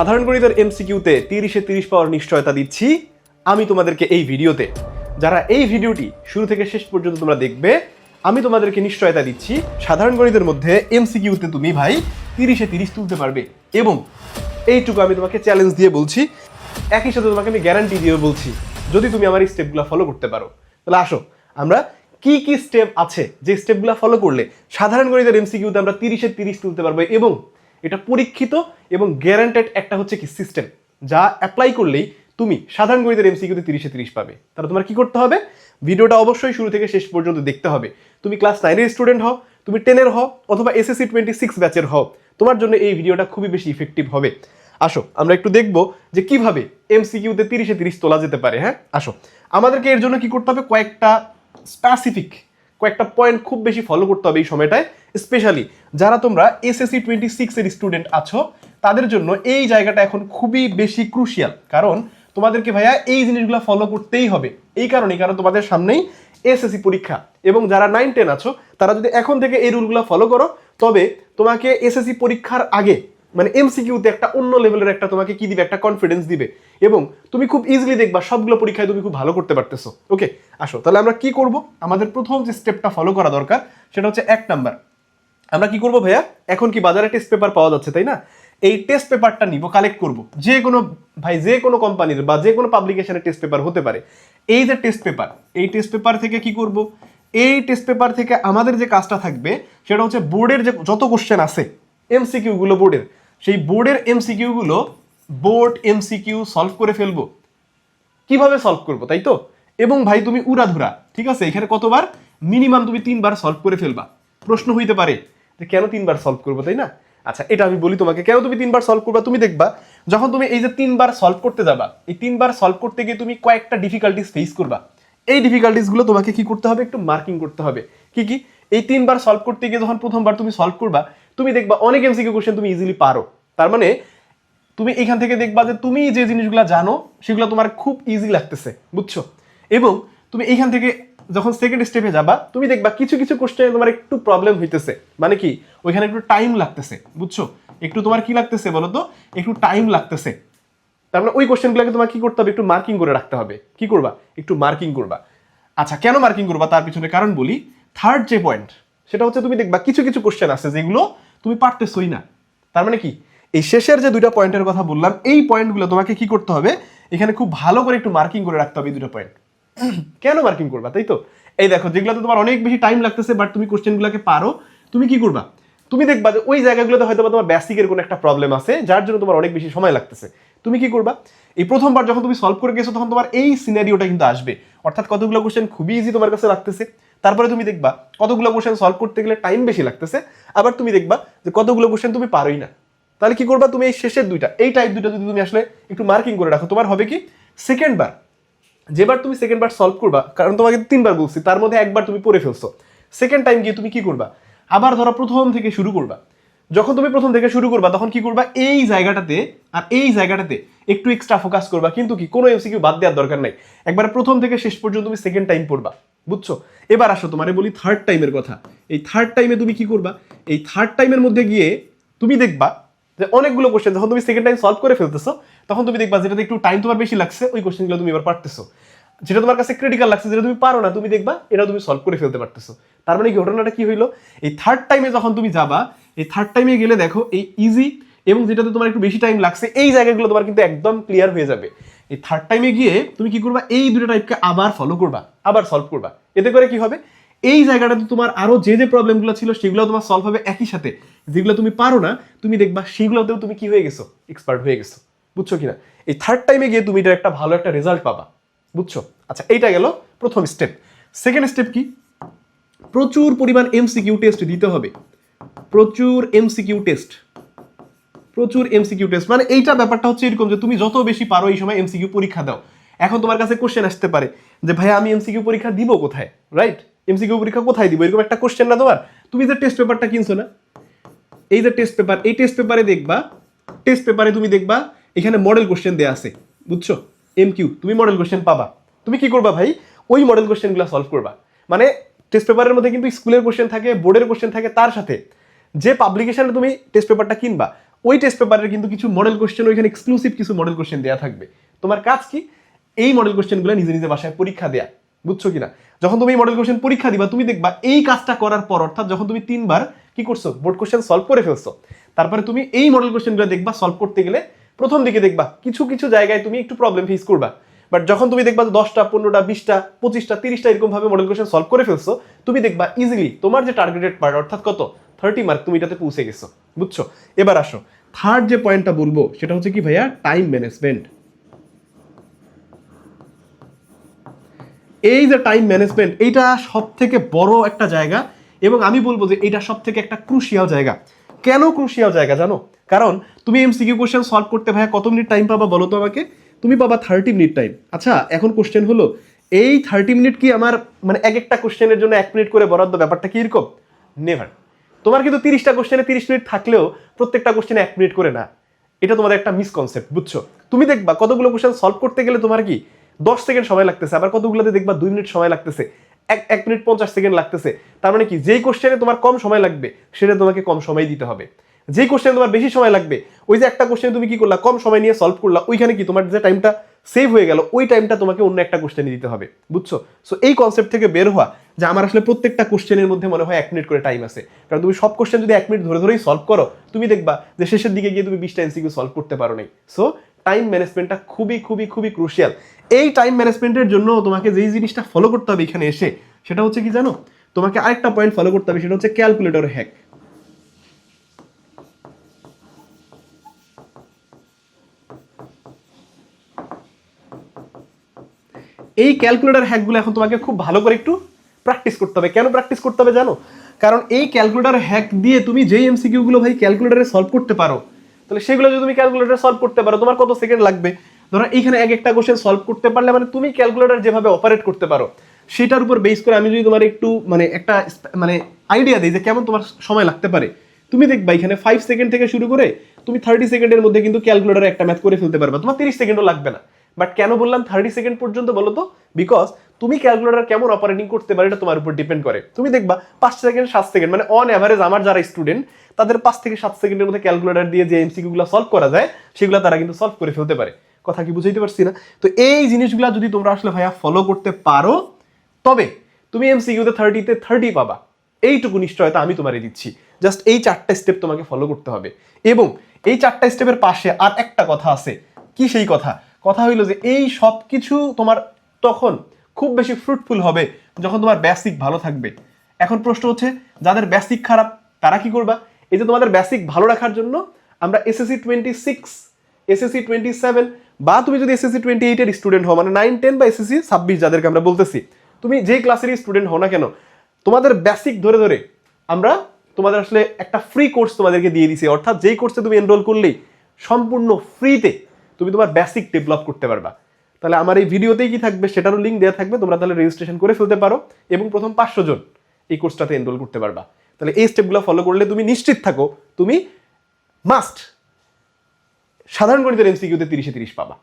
সাধারণ গণিতের এমসিকিউতে তিরিশে তিরিশ পাওয়ার নিশ্চয়তা দিচ্ছি। আমি তোমাদেরকে এই ভিডিওতে, যারা এই ভিডিওটি শুরু থেকে শেষ পর্যন্ত তোমরা দেখবে, আমি তোমাদেরকে নিশ্চয়তা দিচ্ছি, সাধারণ গণিতের মধ্যে এমসিকিউতে তুমি ভাই তিরিশে তিরিশ তুলতে পারবে। এবং এইটুকু আমি তোমাকে চ্যালেঞ্জ দিয়ে বলছি, একই সাথে তোমাকে আমি গ্যারান্টি দিয়ে বলছি, যদি তুমি আমার এই স্টেপগুলো ফলো করতে পারো। তাহলে আসো, আমরা কি কি স্টেপ আছে, যে স্টেপগুলো ফলো করলে সাধারণ গণিতের এমসিকিউতে আমরা তিরিশে তিরিশ তুলতে পারব এবং এটা পরীক্ষিত এবং গ্যারান্টেড একটা হচ্ছে কি সিস্টেম যা অ্যাপ্লাই করলেই তুমি সাধারণ গণিতের এমসিকিউতে তিরিশে তিরিশ পাবে। তাহলে তোমার কি করতে হবে? ভিডিওটা অবশ্যই শুরু থেকে শেষ পর্যন্ত দেখতে হবে। তুমি ক্লাস নাইনের স্টুডেন্ট হও, তুমি টেনের হও, অথবা এসএসসি টোয়েন্টি সিক্স ব্যাচের হও। তোমার জন্য এই ভিডিওটা খুবই বেশি ইফেক্টিভ হবে। আসো, আমরা একটু দেখব যে কীভাবে এমসিকিউতে তিরিশে তিরিশ তোলা যেতে পারে হ্যাঁ? আসো, আমাদেরকে এর জন্য কি করতে হবে? কয়েকটা স্পেসিফিক কয়েকটা পয়েন্ট খুব বেশি ফলো করতে হবে এই সময়টায় স্পেশালি যারা তোমরা এসএসসি টোয়েন্টি সিক্সের স্টুডেন্ট আছো, তাদের জন্য এই জায়গাটা এখন খুবই বেশি ক্রুশিয়াল কারণ তোমাদেরকে ভাইয়া এই জিনিসগুলো ফলো করতেই হবে। এই কারণে কারণ তোমাদের সামনেই এসএসসি পরীক্ষা। এবং যারা নাইন টেন আছো, তারা যদি এখন থেকে এই রুলগুলো ফলো করো, তবে তোমাকে এসএসসি পরীক্ষার আগে মানে এমসিকিউতে একটা অন্য লেভেলের একটা তোমাকে কি দিবে? একটা কনফিডেন্স দিবে। এবং তুমি খুব ইজিলি দেখবা সবগুলো পরীক্ষায় তুমি খুব ভালো করতে পারতেছো। ওকে আসো। তাহলে আমরা কি করব? আমাদের প্রথম যে স্টেপটা ফলো করা দরকার, সেটা হচ্ছে এক নাম্বার আমরা কি করব ভাইয়া? এখন কি বাজারে টেস্ট পেপার পাওয়া যাচ্ছে, তাই না? এই টেস্ট পেপারটা নিব কালেক্ট করব। যে কোনো, ভাই, যে কোনো কোম্পানির বা যে কোনো পাবলিকেশনের টেস্ট পেপার হতে পারে। এই যে টেস্ট পেপার এই টেস্ট পেপার থেকে কি করব? এই টেস্ট পেপার থেকে আমাদের যে কাজটা থাকবে, সেটা হচ্ছে বোর্ডের যে যত কোশ্চেন আছে এমসিকিউগুলো বোর্ডের সেই বোর্ডের এমসিকিউ গুলো বোর্ড এমসিকিউ সলভ করে ফেলব। কীভাবে সলভ করব, তাই তো? এবং ভাই, তুমি উড়াধুরা, ঠিক আছে? এখানে কতবার? মিনিমাম তুমি তিনবার সলভ করে ফেলবা। প্রশ্ন হইতে পারে যে কেন তিনবার সলভ করব, তাই না? আচ্ছা এটা আমি বলি তোমাকে, কেন তুমি তিনবার সলভ করবা? তুমি দেখবা, যখন তুমি এই যে তিনবার সলভ করতে যাবা, এই তিনবার সলভ করতে গিয়ে তুমি কয়েকটা ডিফিকাল্টিস ফেস করবা। এই ডিফিকাল্টিসগুলো তোমাকে কি করতে হবে? একটু মার্কিং করতে হবে। কি কি? এই তিনবার সলভ করতে গিয়ে যখন প্রথমবার তুমি সলভ করবা তুমি দেখবা, অনেক এমসিকিউ কোশ্চেন তুমি ইজিলি পারো। তার মানে তুমি এখান থেকে দেখবা যে তুমি যে জিনিসগুলো জানো, সেগুলো তোমার খুব ইজি লাগতেছে, বুঝছ? এবং তুমি এইখান থেকে যখন সেকেন্ড স্টেপে যাবা, তুমি দেখবা কিছু কিছু কোশ্চেনে তোমার একটু প্রবলেম হইতেছে। মানে কি, ওইখানে একটু টাইম লাগতেছে, বুঝছ? একটু তোমার কি লাগতেছে বলো তো? একটু টাইম লাগতেছে। তার মানে ওই কোশ্চেনগুলোকে তোমার কি করতে হবে? একটু মার্কিং করে রাখতে হবে। কি করবা? একটু মার্কিং করবা। আচ্ছা কেন মার্কিং করবা? তার পিছনে কারণ বলি থার্ড যে পয়েন্ট সেটা হচ্ছে তুমি দেখবা কিছু কিছু কোশ্চেন আছে যেগুলো তুমি পারতেছই না। তার মানে কি? এই শেষের যে দুইটা পয়েন্টের কথা বললাম, এই পয়েন্টগুলো তোমাকে কি করতে হবে? এখানে খুব ভালো করে একটু মার্কিং করে রাখতে হবে এই দুটো পয়েন্ট কেন মার্কিং করবা, তাই তো? এই দেখো, যেগুলোতে তোমার অনেক বেশি টাইম লাগতেছে বাট তুমি কোশ্চেনগুলোকে পারো, তুমি কি করবা? তুমি দেখবা যে ওই জায়গাগুলোতে হয়তো তোমার বেসিকের কোনো একটা প্রবলেম আছে, যার জন্য তোমার অনেক বেশি সময় লাগতেছে। তুমি কি করবা? এই প্রথমবার যখন তুমি সলভ করে গেছো, তখন তোমার এই সিনারিওটা কিন্তু আসবে। অর্থাৎ কতগুলো কোশ্চেন খুবই ইজি তোমার কাছে লাগতেছে। তারপরে তুমি দেখবা কতগুলো কোশ্চেন সলভ করতে গেলে টাইম বেশি লাগতেছে, আবার তুমি দেখবা যে কতগুলো কোশ্চেন তুমি পারোই না। তাহলে কি করবা? তুমি এই শেষের দুইটা, এই টাইপ দুইটা যদি তুমি আসলে একটু মার্কিং করে রাখো, তোমার হবে কি? সেকেন্ড বার যেবার তুমি সেকেন্ড বার সলভ করবা, কারণ তোমাকে তিনবার বলছি, তার মধ্যে একবার তুমি পড়ে ফেলছো। সেকেন্ড টাইম গিয়ে তুমি কি করবা? আবার ধরো প্রথম থেকে শুরু করবা। যখন তুমি প্রথম থেকে শুরু করবা, তখন কি করবা? এই জায়গাটাতে আর এই জায়গাটাতে একটু এক্সট্রা ফোকাস করবা। কিন্তু কি, কোনো এমসিকিউ বাদ দেওয়ার দরকার নাই। একবার প্রথম থেকে শেষ পর্যন্ত তুমি সেকেন্ড টাইম পড়বা। বুঝছ? এবার আসো, তোমারে বলি থার্ড টাইমের কথা। এই থার্ড টাইমে তুমি কি করবা? এই থার্ড টাইমের মধ্যে গিয়ে তুমি দেখবা যে অনেকগুলো কোশ্চেন যখন তুমি সেকেন্ড টাইম সলভ করে ফেলতেছো, তখন তুমি দেখবা যেটাতে একটু টাইম তোমার বেশি লাগছে, ওই কোশ্চেনগুলো তুমি এবার পারতেছো। যেটা তোমার কাছে ক্রিটিক্যাল লাগছে, যেটা তুমি পারো না, তুমি দেখবা এটা তুমি সলভ করে ফেলতে পারতেছো। তার মানে ঘটনাটা কি হইল? এই থার্ড টাইমে যখন তুমি যাবা, এই থার্ড টাইমে গেলে দেখো, এই ইজি এবং যেটাতে তোমার একটু বেশি টাইম লাগছে, এই জায়গাগুলো তোমার কিন্তু একদম ক্লিয়ার হয়ে যাবে। এই থার্ড টাইমে গিয়ে তুমি কি করবা? এই দুটো টাইপকে আবার ফলো করবা, আবার সলভ করবা। এতে করে কি হবে? এই জায়গাটাতে তোমার আরও যে যে প্রবলেমগুলো ছিল, সেগুলো তোমার সলভ হবে একই সাথে। যেগুলো তুমি পারো না, তুমি দেখবা সেগুলোতেও তুমি কি হয়ে গেছো? এক্সপার্ট হয়ে গেছো। বুঝছ কিনা? এই থার্ড টাইমে গিয়ে তুমি এটা একটা ভালো একটা রেজাল্ট পাবা। বুঝছ? আচ্ছা এইটা গেল প্রথম স্টেপ সেকেন্ড স্টেপ কি? প্রচুর পরিমাণ এমসিকিউ টেস্ট দিতে হবে। প্রচুর এমসিকিউ টেস্ট প্রচুর এমসিকিউ টেস্ট মানে এইটা ব্যাপারটা হচ্ছে এরকম যে তুমি যত বেশি পারো এই সময় এমসিকিউ পরীক্ষা দাও। এখন তোমার কাছে কোশ্চেন আসতে পারে যে ভাই আমি এমসিকিউ পরীক্ষা দিব কোথায়? রাইট এমসিকিউ পরীক্ষা কোথায় দিব? এরকম একটা কোশ্চেন না তোমার? তুমি যে টেস্ট পেপারটা কিনছো না? এই যে টেস্ট পেপার এই টেস্ট পেপারে দেখবা টেস্ট পেপারে তুমি দেখবা, এখানে মডেল কোশ্চেন দেয়া আছে। বুঝছ? এম কিউ তুমি মডেল কোশ্চেন পাবা। তুমি কি করবা ভাই? ওই মডেল কোশ্চেনগুলো সলভ করবা। মানে টেস্ট পেপারের মধ্যে কিন্তু স্কুলের কোশ্চেন থাকে বোর্ডের কোশ্চেন থাকে, তার সাথে। যে পাবলিকেশনে তুমি টেস্ট পেপারটা কিনবা ওই টেস্ট পেপারের কিন্তু কিছু মডেল কোশ্চেন ওইখানে এক্সক্লুসিভ কিছু মডেল কোশ্চেন দেওয়া থাকবে। তোমার কাজ কি? এই মডেল কোশ্চেনগুলো নিজে নিজে বাসায় পরীক্ষা দেয়া, বুঝছ কিনা? যখন তুমি মডেল কোশ্চেন পরীক্ষা দিবা, তুমি দেখবা এই কাজটা করার পর, অর্থাৎ যখন তুমি তিনবার কি করছ? বোর্ড কোশ্চেন সলভ করে ফেলছো। তারপরে তুমি এই মডেল কোশ্চেনগুলো দেখবা সলভ করতে গেলে প্রথম দিকে দেখবা কিছু কিছু জায়গায় তুমি একটু প্রবলেম ফেস করবা। বাট যখন তুমি দেখবা দশটা, পনেরোটা, বিশটা, পঁচিশটা, তিরিশটা এরকম ভাবে মডেল কোশ্চেন সলভ করে ফেলছো, তুমি দেখবা ইজিলি তোমার যে টার্গেটেড পার্ট অর্থাৎ কত? থার্টি মার্ক তুমি এটাতে পৌঁছে গেছো। বুঝছ? এবার আসো। থার্ড যে পয়েন্টটা বলব, সেটা হচ্ছে কি ভাইয়া? টাইম ম্যানেজমেন্ট এই যে টাইম ম্যানেজমেন্ট এইটা সব থেকে বড় একটা জায়গা এবং আমি বলব যে এটা সব থেকে একটা ক্রুশিয়াল জায়গা। কেন ক্রুশিয়াল জায়গা জানো? কারণ তুমি এমসিকিউ কোশ্চেন সলভ করতে ভাইয়া কত মিনিট টাইম পাবা বলো তো আমাকে? তুমি পাবা থার্টি মিনিট টাইম আচ্ছা এখন কোশ্চেন হলো, এই থার্টি মিনিট কি আমার মানে এক একটা কোশ্চেনের জন্য এক মিনিট করে বরাদ্দ ব্যাপারটা কি নেভার তোমার কিন্তু তিরিশটা কোশ্চেনে তিরিশ মিনিট থাকলেও প্রত্যেকটা কোশ্চেনে এক মিনিট করে না। এটা তোমাদের একটা মিসকনসেপ্ট বুঝছ? তুমি দেখবা কতগুলো কোশ্চেন সলভ করতে গেলে তোমার কি দশ সেকেন্ড সময় লাগতেছে, আবার কতগুলোতে দেখবা দুই মিনিট সময় লাগতেছে, এক এক মিনিট পঞ্চাশ সেকেন্ড লাগতেছে। তার মানে কি যেই কোশ্চেনে তোমার কম সময় লাগবে, সেটা তোমাকে কম সময় দিতে হবে। যেই কোশ্চেনে তোমার বেশি সময় লাগবে, ওই যে একটা কোশ্চেন তুমি কি করলা, কম সময় নিয়ে সলভ করলা, ওইখানে কি তোমার যে টাইমটা সেভ হয়ে গেল, ওই টাইমটা তোমাকে অন্য একটা কোশ্চেনে দিতে হবে, বুঝছ? সো এই কনসেপ্ট থেকে বের হওয়া যে আমার আসলে প্রত্যেকটা কোশ্চেনের মধ্যে মনে হয় এক মিনিট করে টাইম আছে। কারণ তুমি সব কোশ্চেন যদি এক মিনিট ধরে ধরেই সলভ করো, তুমি দেখবা যে শেষের দিকে গিয়ে তুমি বিশটা এমসিকিউ সলভ করতে পারো নাই। সো টাইম ম্যানেজমেন্টটা খুবই খুবই খুবই ক্রুশিয়াল এই টাইম ম্যানেজমেন্টের জন্য তোমাকে যেই জিনিসটা ফলো করতে হবে এখানে এসে, সেটা হচ্ছে কি জানো? তোমাকে আরেকটা পয়েন্ট ফলো করতে হবে, সেটা হচ্ছে ক্যালকুলেটর হ্যাক এই ক্যালকুলেটর হ্যাকগুলো এখন তোমাকে খুব ভালো করে একটু প্র্যাকটিস করতে হবে। কেন প্র্যাকটিস করতে হবে জানো? কারণ এই ক্যালকুলেটর হ্যাক দিয়ে তুমি যেই এমসিকিউ গুলো ভাই ক্যালকুলেটরে সলভ করতে পারো, তাহলে সেগুলো যদি তুমি ক্যালকুলেটরে সলভ করতে পারো, তোমার কত সেকেন্ড লাগবে? ধরো এইখানে এক একটা কোশ্চেন সলভ করতে পারলে মানে তুমি ক্যালকুলেটর যেভাবে অপারেট করতে পারো, সেটার উপর বেস করে আমি যদি তোমার একটু মানে একটা মানে আইডিয়া দিই যে কেমন তোমার সময় লাগতে পারে। তুমি দেখবা এখানে ফাইভ সেকেন্ড থেকে শুরু করে তুমি থার্টি সেকেন্ডের মধ্যে কিন্তু ক্যালকুলেটরে একটা ম্যাথ করে ফেলতে পারবা। তোমার তিরিশ সেকেন্ডও লাগবে না। বাট কেন বললাম থার্টি সেকেন্ড পর্যন্ত বলো তো? বিকজ তুমি ক্যালকুলেটার কেমন অপারেটিং করতে পারো এটা তোমার উপর ডিপেন্ড করে। তুমি দেখবা, পাঁচ সেকেন্ড সাত সেকেন্ড মানে অন অ্যাভারেজ আমার যারা স্টুডেন্ট তাদের পাঁচ থেকে সাত সেকেন্ডের মধ্যে ক্যালকুলেটর দিয়ে যে এমসিকিউ গুলো সলভ করা যায়, সেগুলো তারা কিন্তু সলভ করে ফেলতে পারে। কথা কি বুঝাইতে পারছি না? তো এই জিনিসগুলো যদি তোমরা আসলে ভাইয়া ফলো করতে পারো, তবে তুমি এমসিকিউতে থার্টিতে থার্টি পাবা। এইটুকু নিশ্চয়তা আমি তোমারে দিচ্ছি। জাস্ট এই চারটা স্টেপ তোমাকে ফলো করতে হবে। এবং এই চারটা স্টেপের পাশে আর একটা কথা আছে। কি সেই কথা? কথা হইল যে এই সব কিছু তোমার তখন খুব বেশি ফ্রুটফুল হবে যখন তোমার বেসিক ভালো থাকবে। এখন প্রশ্ন হচ্ছে, যাদের বেসিক খারাপ, তারা কি করবা? এই যে তোমাদের বেসিক ভালো রাখার জন্য আমরা SSC twenty six SSC twenty seven বা তুমি যদি এসএসসি টোয়েন্টি এইটের স্টুডেন্ট হও মানে নাইন টেন বা এসএসসি ছাব্বিশ যাদেরকে আমরা বলতেছি, তুমি যে ক্লাসেরই স্টুডেন্ট হও না কেন, তোমাদের বেসিক ধরে ধরে আমরা তোমাদের আসলে একটা ফ্রি কোর্স তোমাদেরকে দিয়ে দিছি। অর্থাৎ যেই কোর্সে তুমি এনরোল করলেই সম্পূর্ণ ফ্রিতে তুমি তোমার বেসিক ডেভেলপ করতে পারবা। তাহলে আমার এই ভিডিওতেই কি থাকবে সেটারও লিঙ্ক দেওয়া থাকবে, তোমরা তাহলে রেজিস্ট্রেশন করে ফেলতে পারো এবং প্রথম পাঁচশো জন এই কোর্সটাতে এনরোল করতে পারবা। তাহলে এই স্টেপগুলো ফলো করলে তুমি নিশ্চিত থাকো, তুমি মাস্ট সাধারণ গণিতের এমসিকিউতে তিরিশে তিরিশ পাবা।